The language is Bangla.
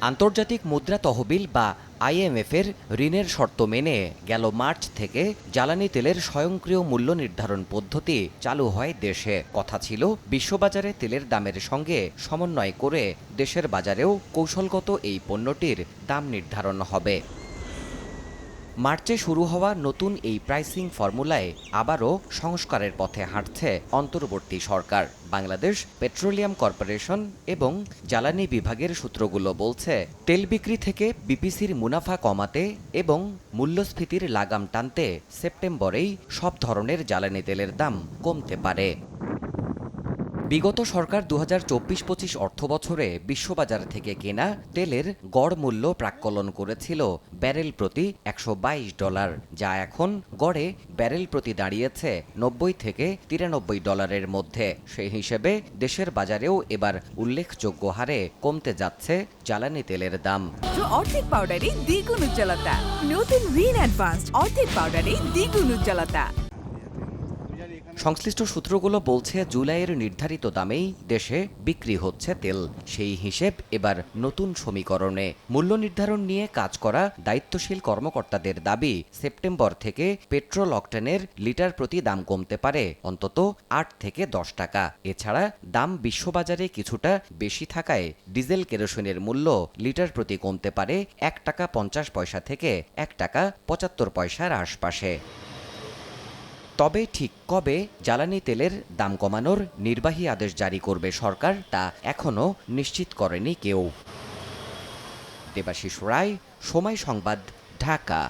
আন্তর্জাতিক মুদ্রা তহবিল বা আইএমএফের ঋণের শর্ত মেনে গেল মার্চ থেকে জ্বালানি তেলের স্বয়ংক্রিয় মূল্য নির্ধারণ পদ্ধতি চালু হয় দেশে। কথা ছিল, বিশ্ববাজারে তেলের দামের সঙ্গে সমন্বয় করে দেশের বাজারেও কৌশলগত এই পণ্যটির দাম নির্ধারণ হবে। মার্চে শুরু হওয়া নতুন এই প্রাইসিং ফর্মুলায় আবারও সংস্কারের পথে হাঁটছে অন্তর্বর্তী সরকার। বাংলাদেশ পেট্রোলিয়াম কর্পোরেশন এবং জ্বালানি বিভাগের সূত্রগুলো বলছে, তেল বিক্রি থেকে বিপিসির মুনাফা কমাতে এবং মূল্যস্ফীতির লাগাম টানতে সেপ্টেম্বরেই সব ধরনের জ্বালানি তেলের দাম কমতে পারে। বিগত সরকার দু হাজার চব্বিশ পঁচিশ অর্থ বছরে বিশ্ববাজার থেকে কেনা তেলের গড় মূল্য প্রাক্কলন করেছিল ব্যারেল প্রতি একশো বাইশ ডলার, যা এখন গড়ে ব্যারেল প্রতি দাঁড়িয়েছে নব্বই থেকে তিরানব্বই ডলারের মধ্যে। সেই হিসেবে দেশের বাজারেও এবার উল্লেখযোগ্য হারে কমতে যাচ্ছে জ্বালানি তেলের দাম। অর্ধেক পাউডারে দ্বিগুণ উজ্জ্বলতা। নতুন রিন অ্যাডভান্সড অর্ধেক পাউডারে দ্বিগুণ উজ্জ্বলতা। সংশ্লিষ্ট সূত্রগুলো বলছে, জুলাইয়ের নির্ধারিত দামেই দেশে বিক্রি হচ্ছে তেল। সেই হিসেব এবার নতুন সমীকরণে। মূল্য নির্ধারণ নিয়ে কাজ করা দায়িত্বশীল কর্মকর্তাদের দাবি, সেপ্টেম্বর থেকে পেট্রোল অকটেনের লিটার প্রতি দাম কমতে পারে, অন্তত আট থেকে দশ টাকা। এছাড়া দাম বিশ্ববাজারে কিছুটা বেশি থাকায় ডিজেল কেরোসিনের মূল্য লিটার প্রতি কমতে পারে এক টাকা পঞ্চাশ পয়সা থেকে এক টাকা পঁচাত্তর পয়সার আশপাশে। তবে ঠিক কবে জ্বালানি তেলের দাম কমানোর নির্বাহী আদেশ জারি করবে সরকার তা এখনও নিশ্চিত করেনি কেউ। দেবাশিস রায়, সময় সংবাদ, ঢাকা।